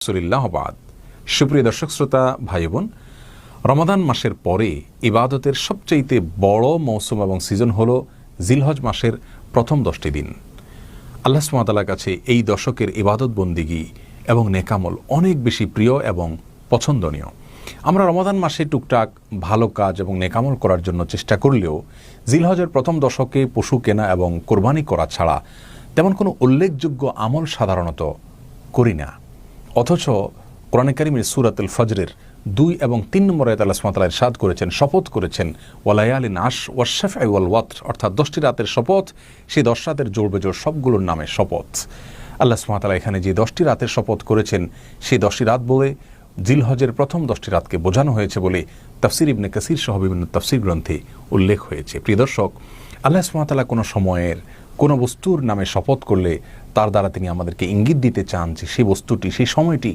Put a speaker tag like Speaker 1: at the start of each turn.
Speaker 1: রসুলিল্লাহবাদ সুপ্রিয় দর্শক, শ্রোতা ভাই বোন রমাদান মাসের পরে ইবাদতের সবচাইতে বড় মৌসুম এবং সিজন হল জিলহজ মাসের প্রথম দশটি দিন। আল্লাহ সুমাতালার কাছে এই দশকের ইবাদত বন্দিগি এবং নেকামল অনেক বেশি প্রিয় এবং পছন্দনীয়। আমরা রমাদান মাসে টুকটাক ভালো কাজ এবং নেকামল করার জন্য চেষ্টা করলেও জিলহজের প্রথম দশকে পশু কেনা এবং কোরবানি করা ছাড়া তেমন কোনো উল্লেখযোগ্য আমল সাধারণত করি না। অথচ কোরআনে কারিমের সুরাতুল ফজরের দুই এবং তিন নম্বর আয়াত আল্লাহ সুমাতালা ইরশাদ করেছেন, শপথ করেছেন ওয়ালায়ালি নাস ওয়াশাফ ওয়াল ওয়াত্র, অর্থাৎ দশটি রাতের শপথ, সেই দশ রাতের জোর বেজোর সবগুলোর নামে শপথ। আল্লাহ সুমাতালা এখানে যে দশটি রাতের শপথ করেছেন, সেই দশটি রাত বলে জিলহজের প্রথম দশটি রাতকে বোঝানো হয়েছে বলে তাফসির ইবনে কাসির সহ বিভিন্ন তাফসির গ্রন্থে উল্লেখ হয়েছে। প্রিয় দর্শক, আল্লাহ সুমাতালা কোনো সময়ের কোনো বস্তুর নামে শপথ করলে তার দ্বারা তিনি আমাদেরকে ইঙ্গিত দিতে চান যে সেই বস্তুটি, সেই সময়টি